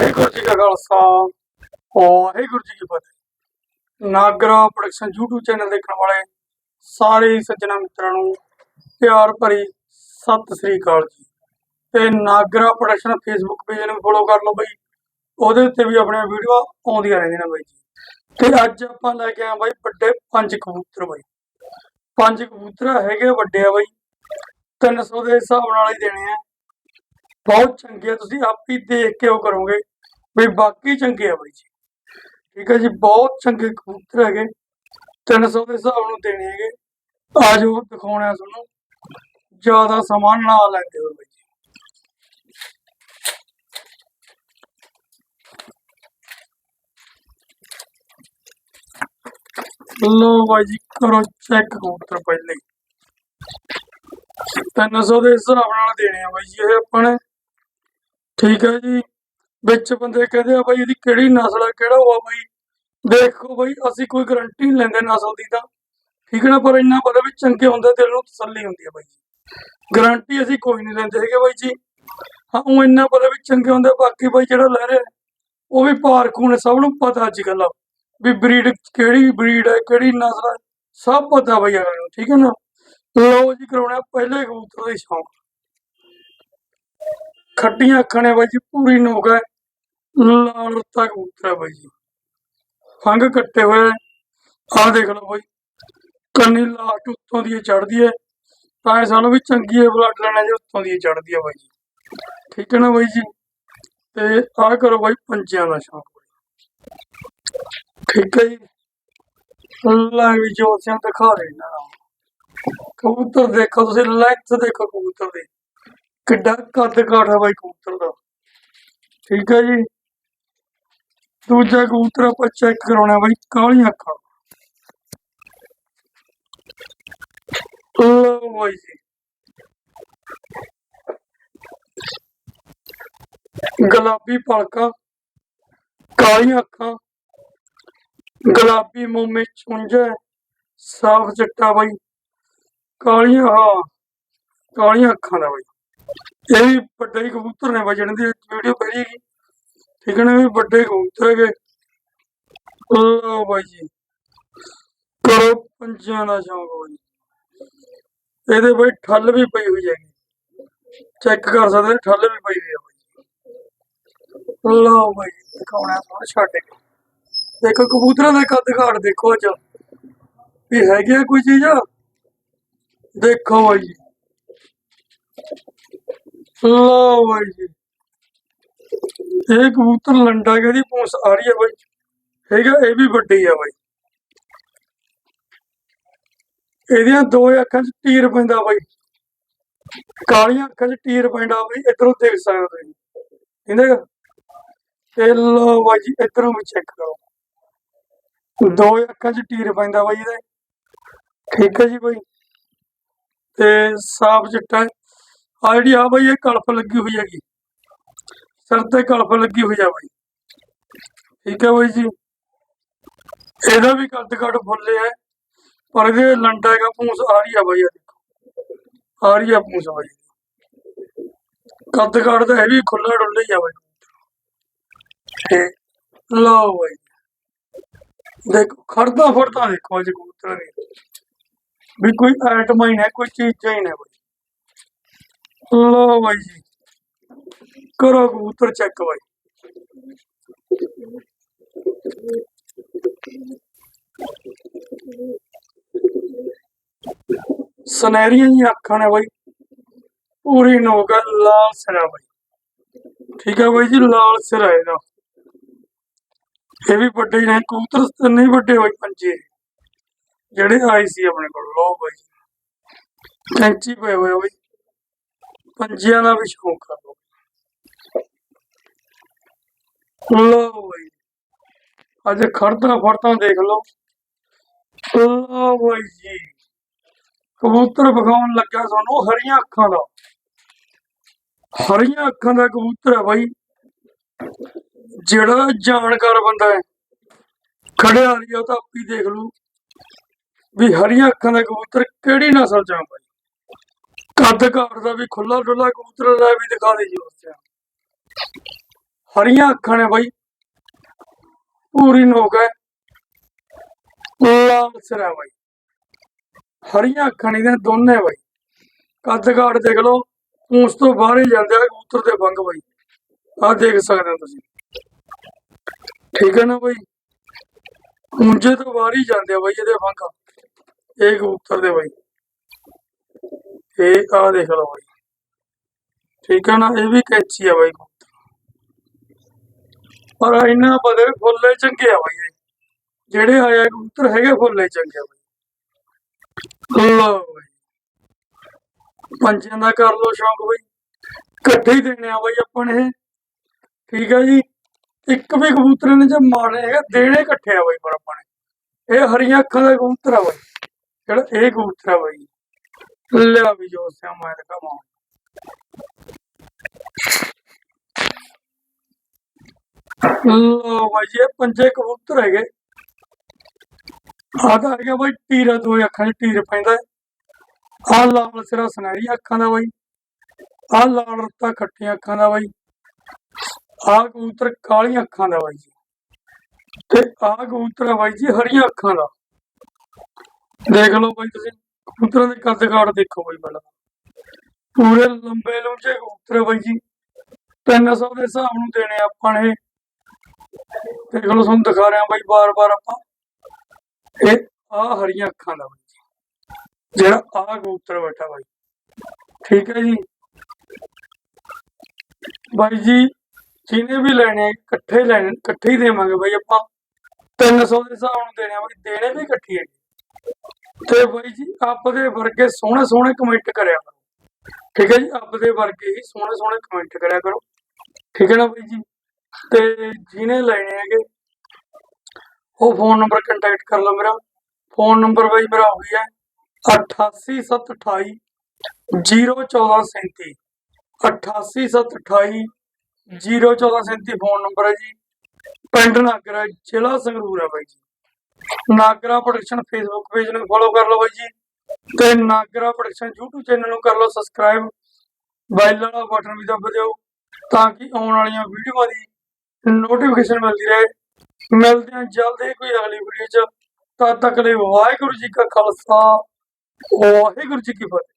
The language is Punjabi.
ਵਾਹਿਗੁਰੂ ਜੀ ਕਾ ਖਾਲਸਾ। ਵਾਹਿਗੁਰੂ ਜੀ ਕੀ ਫਤਿਹ। ਨਾਗਰਾ ਪ੍ਰੋਡਕਸ਼ਨ YouTube ਚੈਨਲ ਦੇਖਣ ਵਾਲੇ ਸਾਰੇ ਹੀ ਸੱਜਣਾ ਮਿੱਤਰਾਂ ਨੂੰ ਪਿਆਰ ਭਰੀ ਸਤਿ ਸ੍ਰੀ ਅਕਾਲ ਜੀ। ਤੇ ਨਾਗਰਾ ਪ੍ਰੋਡਕਸ਼ਨ Facebook ਪੇਜ ਨੂੰ ਫੋਲੋ ਕਰ ਲਓ ਬਈ। ਉਹਦੇ ਉੱਤੇ ਵੀ ਆਪਣੀਆਂ ਵੀਡੀਓ ਆਉਂਦੀਆਂ ਰਹਿੰਦੀਆਂ ਬਾਈ ਜੀ। ਤੇ ਅੱਜ ਆਪਾਂ ਲੈ ਕੇ ਆਏ ਬਾਈ ਵੱਡੇ ਪੰਜ ਕਬੂਤਰ ਬਾਈ। ਪੰਜ ਕਬੂਤਰ ਹੈਗੇ ਵੱਡੇ ਆ ਬਾਈ। 300 ਦੇ ਹਿਸਾਬ ਨਾਲ ਹੀ ਦੇਣੇ ਆ। ਬਹੁਤ ਚੰਗੇ ਆ, ਤੁਸੀਂ ਆਪ ਹੀ ਦੇਖ ਕੇ ਉਹ ਕਰੋਗੇ। ਵੀ ਬਾਕੀ ਚੰਗੇ ਆ ਬਾਈ ਜੀ। ਠੀਕ ਹੈ ਜੀ, ਬਹੁਤ ਚੰਗੇ ਕਬੂਤਰ ਹੈਗੇ। 300 ਦੇ ਹਿਸਾਬ ਨੂੰ ਦੇਣੇ ਹੈਗੇ। ਆਜੋ ਦਿਖਾਉਣਾ ਤੁਹਾਨੂੰ। ਜ਼ਿਆਦਾ ਸਮਾਂ ਨਾ ਲੈਂਦੇ ਹੋ ਬਾਈ ਜੀ। ਲੋ ਬਾਈ ਜੀ, ਕਰੋ ਚੈੱਕ ਕਬੂਤਰ ਪਹਿਲੇ ਹੀ। 300 ਦੇ ਹਿਸਾਬ ਨਾਲ ਦੇਣੇ ਆ ਬਾਈ ਜੀ ਇਹ ਆਪਾਂ ਨੇ। ਠੀਕ ਹੈ ਜੀ। ਵਿੱਚ ਬੰਦੇ ਕਹਿੰਦੇ ਆ ਬਾਈ ਇਹਦੀ ਕਿਹੜੀ ਨਸਲ ਹੈ ਕਿਹੜਾ ਹੋਆ ਬਾਈ। ਦੇਖੋ ਬਾਈ, ਅਸੀਂ ਕੋਈ ਗਰੰਟੀ ਨਹੀਂ ਲੈਂਦੇ ਨਸਲ ਦੀ ਤਾਂ। ਠੀਕ ਹੈ ਨਾ, ਪਰ ਇੰਨਾ ਪਤਾ ਵੀ ਚੰਗੇ ਹੁੰਦੇ ਦਿਲ ਨੂੰ ਤਸੱਲੀ ਹੁੰਦੀ ਹੈ ਬਾਈ ਗਰੰਟੀ ਅਸੀਂ ਕੋਈ ਨਹੀਂ ਲੈਂਦੇ ਹੈਗੇ ਬਾਈ ਜੀ। ਹਾਂ, ਉਹ ਇੰਨਾ ਪਤਾ ਵੀ ਚੰਗੇ ਹੁੰਦੇ ਬਾਕੀ ਬਾਈ ਜਿਹੜਾ ਲੈ ਰਿਹਾ, ਉਹ ਵੀ ਪਾਰਖੂ ਨੇ ਸਭ ਨੂੰ ਪਤਾ ਅੱਜ ਕੱਲ੍ਹ ਵੀ ਬਰੀਡ ਕਿਹੜੀ ਬਰੀਡ ਹੈ ਕਿਹੜੀ ਨਸਲ ਹੈ ਸਭ ਪਤਾ ਬਾਈ ਅਗਲੇ ਨੂੰ, ਠੀਕ ਹੈ ਨਾ। ਲਓ ਜੀ, ਕਰਾਉਣਾ ਪਹਿਲੇ ਕਬੂਤਰ ਦੀ ਸ਼ੌਂਕ। ਖੱਟੀਆਂ ਅੱਖਾਂ ਨੇ ਬਾਈ ਜੀ, ਪੂਰੀ ਨੋਕ ਹੈ। ਲਾਲ ਰੱਤਾ ਕਬੂਤਰ ਹੈ ਬਾਈ ਜੀ। ਫੰਗ ਕੱਟੇ ਹੋਏ ਆਹ ਦੇਖ ਲਓ ਬਾਈ, ਕੰਨੀ ਲਾਸਟ ਉੱਤੋਂ ਦੀ ਚੜਦੀ ਹੈ। ਤਾਂ ਸਾਨੂੰ ਵੀ ਚੰਗੀ ਹੈ ਬਲੱਡ ਲੈਣਾ ਜੇ ਉੱਤੋਂ ਦੀ ਚੜਦੀ ਹੈ ਬਾਈ ਜੀ। ਠੀਕ ਹੈ ਨਾ ਬਾਈ ਜੀ? ਤੇ ਆਹ ਕਰੋ ਬਾਈ ਪੰਜਿਆਂ ਦਾ ਸ਼ੌਂਕ ਠੀਕ ਹੈ ਜੀ? ਲੈ ਵੀ ਜੋਸਿਆਂ ਦਿਖਾ ਦੇਣਾ। ਕਬੂਤਰ ਦੇਖੋ ਤੁਸੀਂ ਲੈਂਥ ਦੇਖੋ ਕਬੂਤਰ ਦੀ। ਕਿੱਡਾ ਕੱਦ ਕਾਠਾ ਬਾਈ ਕਬੂਤਰ ਦਾ। ਠੀਕ ਹੈ ਜੀ। ਦੂਜਾ ਕਬੂਤਰ ਆਪਾਂ ਚੈੱਕ ਕਰਾਉਣਾ ਬਾਈ ਕਾਲੀਆਂ ਅੱਖਾਂ। ਲਓ ਬਾਈ ਜੀ। ਗੁਲਾਬੀ ਪਲਕਾਂ ਕਾਲੀਆਂ ਅੱਖਾਂ। ਗੁਲਾਬੀ ਮੂੰਹ ਵਿੱਚ ਚੁੰਝ ਸਾਫ਼ ਚਿੱਟਾ ਬਾਈ। ਕਾਲੀਆਂ ਹਾਂ ਕਾਲੀਆਂ ਅੱਖਾਂ ਦਾ ਬਾਈ। ਇਹ ਵੀ ਵੱਡੇ ਕਬੂਤਰ ਨੇ ਵਜਣ ਦੀ ਵੀਡੀਓ ਪਈ ਹੈਗੀ। ਠੀਕ ਹੈ ਨਾ ਵੀ ਵੱਡੇ ਕਬੂਤਰ ਹੈਗੇ। ਲਓ ਬਾਈ ਜੀ। ਕਰੋ ਪੰਜਿਆਂ ਦਾ ਸ਼ੌਂਕ ਬਾਈ ਇਹਦੇ ਬਾਈ ਠੱਲ ਵੀ ਪਈ ਹੋਈ ਹੈਗੀ। ਚੈੱਕ ਕਰ ਸਕਦੇ ਠੱਲ ਵੀ ਪਈ ਹੋਈ ਹੈ ਬਾਈ ਲਓ ਬਾਈ ਦਿਖਾਉਣਾ ਤੁਹਾਨੂੰ ਛੱਡ ਕੇ। ਦੇਖੋ, ਕਬੂਤਰਾਂ ਦਾ ਕੱਦ ਘਾਟ ਦੇਖੋ ਅੱਜ। ਵੀ ਹੈਗੇ ਆ ਕੋਈ ਚੀਜ਼? ਦੇਖੋ ਬਾਈ ਜੀ। ਲਓ ਬਾਈ ਜੀ। ਇਹ ਕਬੂਤਰ ਲੰਡਾ ਕੇ ਪੂੰਛ ਆ ਰਹੀ ਹੈ ਬਾਈ। ਹੈਗਾ ਇਹ ਵੀ ਵੱਡੀ ਆ ਬਾਈ। ਇਹਦੀਆਂ ਦੋ ਅੱਖਾਂ 'ਚ ਟੀਰ ਪੈਂਦਾ ਬਾਈ। ਕਾਲੀਆਂ ਅੱਖਾਂ 'ਚ ਟੀਰ ਪੈਂਦਾ ਬਾਈ, ਇਧਰੋਂ ਦੇਖ ਸਕਦੇ ਹੋ। ਇਹਦੇ ਤੇ ਲਓ ਬਾਈ ਜੀ, ਇਧਰੋਂ ਵੀ ਚੈੱਕ ਕਰੋ। ਦੋ ਅੱਖਾਂ 'ਚ ਟੀਰ ਪੈਂਦਾ ਬਾਈ ਇਹਦੇ। ਠੀਕ ਹੈ ਜੀ ਬਾਈ। ਤੇ ਸਾਫ਼ ਚਿੱਟਾ ਆ ਜਿਹੜੀ ਆ ਬਾਈ, ਇਹ ਕਲਫ਼ ਲੱਗੀ ਹੋਈ ਹੈਗੀ। ਸਿਰ ਤੇ ਕਲਫ ਲੱਗੀ ਹੋਈ ਆ ਬਾਈ। ਠੀਕ ਹੈ ਬਾਈ ਜੀ। ਇਹਦਾ ਵੀ ਕੱਦ ਕੱਟ ਫੁੱਲੇ ਹੈ। ਪਰ ਇਹਦੇ ਲੰਡਾ ਹੈਗਾ, ਪੂੰਛ ਆ ਰਹੀ ਆ ਬਾਈ ਇਹ ਦੇਖੋ। ਆ ਰਹੀ ਆ ਪੂੰਛ ਬਾਈ। ਕੱਦ ਕੱਟ ਤਾਂ ਇਹ ਵੀ ਖੁੱਲਾ ਡੁੱਲਾ ਹੀ ਆ ਬਾਈ। ਤੇ ਲਓ ਬਾਈ। ਦੇਖੋ ਖੜਦਾ ਫੜਦਾ ਦੇਖੋ ਅੱਜ ਕਬੂਤਰ ਵੀ ਕੋਈ ਆਈਟਮ ਹੀ ਨਾ ਕੋਈ ਚੀਜ਼ ਹੀ ਨਾ ਬਾਈ। ਲੋ ਬਾਈ ਜੀ। ਕਰੋ ਕਬੂਤਰ ਚੈੱਕ ਬਾਈ। ਸੁਨਹਿਰੀਆਂ ਜੀ ਅੱਖਾਂ ਨੇ ਬਾਈ। ਪੂਰੀ ਨੋਕ ਹੈ ਲਾਲ ਸਿਰਾ ਬਾਈ। ਠੀਕ ਹੈ ਬਾਈ ਜੀ, ਲਾਲ ਸਿਰਾ ਇਹਦਾ। ਇਹ ਵੀ ਵੱਡੇ ਨੇ, ਕਬੂਤਰ ਨਹੀਂ ਵੱਡੇ ਹੋਏ, ਪੰਜੇ। ਜਿਹੜੇ ਆਏ ਸੀ ਆਪਣੇ ਕੋਲ ਲੋ ਬਾਈ। ਕੈਂਚੀ ਪਏ ਹੋਏ ਬਾਈ। ਪੰਜਿਆਂ ਦਾ ਵੀ ਸ਼ੌਂਕ ਕਰ ਲੋ ਲੋ ਬਾਈ, ਅੱਜ ਖੜਦਾ ਫੜਦਾ ਦੇਖ ਲਓ। ਲੋ ਬਾਈ ਜੀ, ਕਬੂਤਰ ਵਿਖਾਉਣ ਲੱਗਾ ਸਾਨੂੰ ਹਰੀਆਂ ਅੱਖਾਂ ਦਾ। ਹਰੀਆਂ ਅੱਖਾਂ ਦਾ ਕਬੂਤਰ ਹੈ ਬਾਈ। ਜਿਹੜਾ ਜਾਣਕਾਰ ਬੰਦਾ ਹੈ, ਖੜਿਆ ਲਿਆ ਤਾਂ ਆਪੀ ਦੇਖ ਲੂ ਵੀ ਹਰੀਆਂ ਅੱਖਾਂ ਦਾ ਕਬੂਤਰ ਕਿਹੜੀ ਨਸਲ ਚ ਆ ਬਾਈ? ਕੱਦ ਘਾਟ ਦਾ ਵੀ ਖੁੱਲਾ ਡੁੱਲਾ ਕਬੂਤਰ ਦਾ ਵੀ ਦਿਖਾ ਦੇ ਜੀ ਉਸ ਹਰੀਆਂ ਅੱਖਾਂ ਨੇ ਬਾਈ। ਪੂਰੀ ਨੋਕ ਹੈ ਲਾਲ ਸਿਰ ਹੈ ਬਾਈ। ਹਰੀਆਂ ਅੱਖਾਂ ਨੇ ਦੋਨੇ ਬਾਈ। ਕੱਦ ਕਾਠ ਦੇਖ ਲਓ। ਉਸ ਤੋਂ ਬਾਹਰ ਹੀ ਜਾਂਦੇ ਆ ਕਬੂਤਰ ਦੇ ਬੰਗ ਬਾਈ। ਆਹ ਦੇਖ ਸਕਦੇ ਹੋ ਤੁਸੀਂ। ਠੀਕ ਹੈ ਨਾ ਬਾਈ? ਉਂਝੇ ਤੋਂ ਬਾਹਰ ਹੀ ਜਾਂਦੇ ਆ ਬਾਈ ਇਹਦੇ ਬੰਗ ਇਹ ਕਬੂਤਰ ਦੇ ਬਾਈ। ਇਹ ਆਹ ਦੇਖ ਲਓ ਬਾਈ। ਠੀਕ ਹੈ ਨਾ, ਇਹ ਵੀ ਕੈਚੀ ਆ ਬਾਈ। ਕਬੂਤਰ ਪਰ ਇਹਨਾਂ ਬਦੇ ਫੁੱਲੇ ਚੰਗੇ ਆ ਬਾਈ ਜਿਹੜੇ ਆਇਆ ਕਬੂਤਰ ਹੈਗੇ ਫੁੱਲੇ ਚੰਗੇ ਆ ਬਾਈ। ਲਓ ਬਾਈ। ਪੰਜਿਆਂ ਦਾ ਕਰ ਲੋ ਸ਼ੌਂਕ ਬਾਈ। ਇਕੱਠੇ ਹੀ ਦੇਣੇ ਆ ਬਾਈ ਆਪਾਂ ਨੇ। ਇਹ ਠੀਕ ਹੈ ਜੀ। ਇੱਕ ਵੀ ਕਬੂਤਰ ਨੇ ਜੇ ਮਾਰਨੇ ਹੈਗਾ, ਦੇਣੇ ਇਕੱਠੇ ਆ ਬਾਈ ਪਰ ਆਪਾਂ ਨੇ। ਇਹ ਹਰੀਆਂ ਅੱਖਾਂ ਦਾ ਕਬੂਤਰ ਆ ਬਾਈ। ਜਿਹੜਾ ਇਹ ਕਬੂਤਰ ਆ ਬਾਈ। ਲਿਆ ਵੀ ਜੋ ਸਿਆ ਮੈਂ ਦਿਖਾਵਾਂ ਲੋ ਬਾਈ ਇਹ ਪੰਜੇ ਕਬੂਤਰ ਹੈਗੇ। ਆਹ ਤਾਂ ਹੈਗਾ ਬਾਈ ਟੀਰਾ ਦੋ ਅੱਖਾਂ 'ਚ ਟੀਰ ਪੈਂਦਾ। ਆ ਲਾਲ ਸਿਰਾ ਸੁਨਹਿਰੀ ਅੱਖਾਂ ਦਾ ਬਾਈ ਆ ਲਾਲ ਰੱਤਾ ਖੱਟੀਆਂ ਅੱਖਾਂ ਦਾ ਬਾਈ ਆ ਕਬੂਤਰ ਕਾਲੀਆਂ ਅੱਖਾਂ ਦਾ ਬਾਈ ਜੀ। ਤੇ ਆ ਕਬੂਤਰ ਬਾਈ ਜੀ, ਹਰੀਆਂ ਅੱਖਾਂ ਦਾ। ਦੇਖ ਲਓ ਬਾਈ ਤੁਸੀਂ। ਕਬੂਤਰਾਂ ਦੇ ਕੱਦ ਕਾਠ ਦੇਖੋ ਬਾਈ ਪਹਿਲਾਂ। ਪੂਰੇ ਲੰਬੇ ਲੰਬੇ ਕਬੂਤਰ ਆ ਜੀ। 300 ਦੇ ਹਿਸਾਬ ਨੂੰ ਦੇਣੇ ਆਪਾਂ ਨੇ। ਇਹ। ਦੇਖ ਤੁਹਾਨੂੰ ਦਿਖਾ ਰਿਹਾ ਬਾਈ ਬਾਰ-ਬਾਰ ਆਪਾਂ। ਇਹ ਆ ਹਰੀਆਂ ਅੱਖਾਂ ਦਾ ਬਾਈ ਜਿਹੜਾ ਆ ਕਬੂਤਰ ਬੈਠਾ ਬਾਈ। ਠੀਕ ਹੈ ਜੀ। ਬਾਈ ਜੀ ਜਿਹਨੇ ਵੀ ਲੈਣੇ ਆ, ਇਕੱਠੇ ਲੈਣੇ ਇਕੱਠੇ ਹੀ ਦੇਵਾਂਗੇ ਬਾਈ ਆਪਾਂ। 300 ਦੇ ਹਿਸਾਬ ਨੂੰ ਦੇਣੇ ਆ ਬਾਈ। ਦੇਣੇ ਵੀ ਇਕੱਠੇ ਹੈ ਤੇ ਬਾਈ ਜੀ ਆਪਦੇ ਵਰਗੇ ਸੋਹਣੇ ਸੋਹਣੇ ਕਮੈਂਟ ਕਰਿਆ ਕਰੋ। ਠੀਕ ਹੈ ਜੀ ਆਪਦੇ ਵਰਗੇ ਹੀ ਸੋਹਣੇ ਸੋਹਣੇ ਕਮੈਂਟ ਕਰਿਆ ਕਰੋ। ਠੀਕ ਹੈ ਨਾ ਬਾਈ ਜੀ? ਤੇ ਜਿਹਨੇ ਲੈਣੇ ਹੈਗੇ, ਉਹ ਫੋਨ ਨੰਬਰ ਕੰਟੈਕਟ ਕਰ ਲਓ ਮੇਰਾ। ਫੋਨ ਨੰਬਰ ਬਾਈ ਮੇਰਾ ਹੋ ਗਿਆ 88728 01437 88728 01437 ਫੋਨ ਨੰਬਰ ਹੈ ਜੀ। ਪਿੰਡ ਨਾਗਰਾ, ਜ਼ਿਲ੍ਹਾ ਸੰਗਰੂਰ ਹੈ ਬਾਈ ਜੀ। ਨਾਗਰਾ ਪ੍ਰੋਡਕਸ਼ਨ ਫੇਸਬੁੱਕ ਪੇਜ ਨੂੰ ਫੋਲੋ ਕਰ ਲਓ ਬਾਈ ਜੀ ਤੇ ਨਾਗਰਾ ਪ੍ਰੋਡਕਸ਼ਨ YouTube ਚੈਨਲ ਨੂੰ ਕਰ ਲਓ ਸਬਸਕ੍ਰਾਈਬ ਬੈਲ ਵਾਲਾ ਬਟਨ ਵੀ ਦਬਾ ਦਿਓ ਤਾਂ ਕਿ ਆਉਣ ਵਾਲੀਆਂ ਵੀਡੀਓਆਂ ਦੀ ਨੋਟੀਫਿਕੇਸ਼ਨ ਮਿਲਦੀ ਰਹੇ। ਮਿਲਦੇ ਹਾਂ ਜਲਦੀ ਕੋਈ ਅਗਲੀ ਵੀਡੀਓ 'ਚ। ਤਦ ਤੱਕ ਲਈ ਵਾਹਿਗੁਰੂ ਜੀ ਕਾ ਖਾਲਸਾ, ਵਾਹਿਗੁਰੂ ਜੀ ਕੀ ਫਤਿਹ।